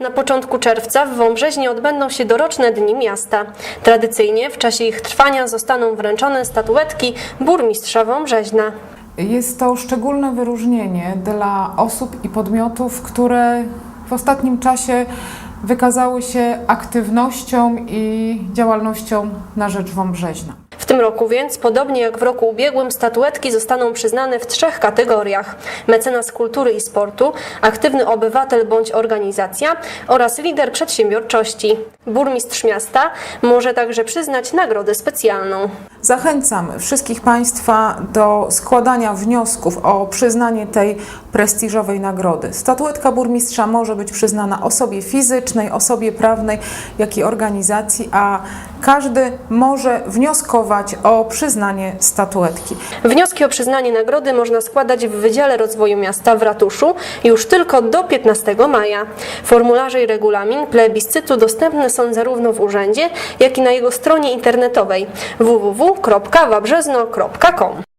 Na początku czerwca w Wąbrzeźnie odbędą się doroczne Dni Miasta. Tradycyjnie w czasie ich trwania zostaną wręczone statuetki burmistrza Wąbrzeźna. Jest to szczególne wyróżnienie dla osób i podmiotów, które w ostatnim czasie wykazały się aktywnością i działalnością na rzecz Wąbrzeźna. Tym roku więc, podobnie jak w roku ubiegłym, statuetki zostaną przyznane w trzech kategoriach: mecenas kultury i sportu, aktywny obywatel bądź organizacja oraz lider przedsiębiorczości. Burmistrz miasta może także przyznać nagrodę specjalną. Zachęcam wszystkich Państwa do składania wniosków o przyznanie tej prestiżowej nagrody. Statuetka burmistrza może być przyznana osobie fizycznej, osobie prawnej, jak i organizacji, a każdy może wnioskować o przyznanie statuetki. Wnioski o przyznanie nagrody można składać w Wydziale Rozwoju Miasta w ratuszu już tylko do 15 maja. Formularze i regulamin plebiscytu dostępne są zarówno w urzędzie, jak i na jego stronie internetowej www.wabrzezno.com.